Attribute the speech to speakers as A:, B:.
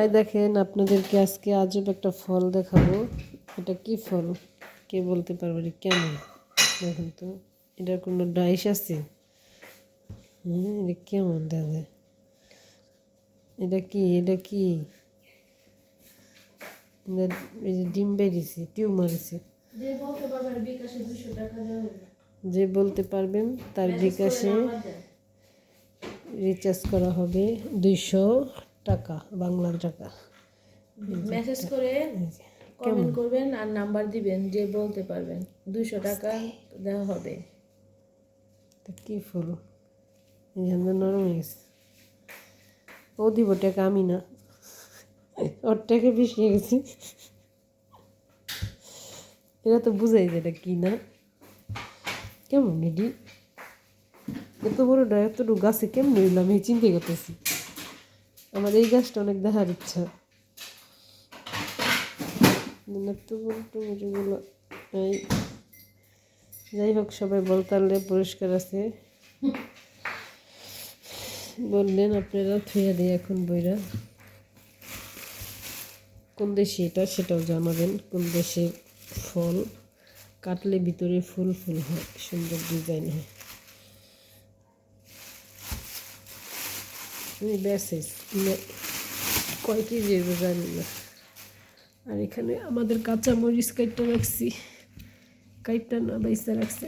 A: এই দেখেন আপনাদেরকে আজকে আজব একটা ফল দেখাবো। এটা কি ফল? কে বলতে পারবে এটা কেমন দেখেন তো এটার কোনো ডাইস আছে? হ্যাঁ এটা কেমন দাদা? এটা কি এটা কি? ডিম বেরিয়েছে টিউমার আছে।
B: পারবেন
A: যে বলতে পারবেন তার বিকাশে রিচার্জ করা হবে দুইশো টাকা বাংলার টাকা।
B: মেসেজ করে কমেন্ট করবেন আর নাম্বার দিবেন যে বলতে পারবেন। দুশো টাকা দেওয়া হবে।
A: তা কি ফুল? এখানে নরম হয়ে গেছে। ও দিব টাকা আমি না। ওর টাকা বেশি হয়ে গেছে। এরা তো বুঝাই যে এটা কি না। কেমন এটি? এত বড়টা এতটুকু গাছে কেমন রইলাম এই চিন্তা করতেছি। আমার এই গাছটা অনেক দেখার ইচ্ছা। যাই হোক, সবাই বলতালে পরিষ্কার আছে। বললেন, আপনারা থুয়ে দিয়ে এখন বইরা। কোন দেশে এটা সেটাও জানাবেন, কোন দেশের ফল কাটলে ভিতরে ফুল ফুল হয়, সুন্দর ডিজাইন হয়। আমি ব্যাসেস কয় কেজির জানি না। আর এখানে আমাদের কাঁচা মরিচ কাইটটা রাখছি, কাইটটা না বাইসা রাখছে।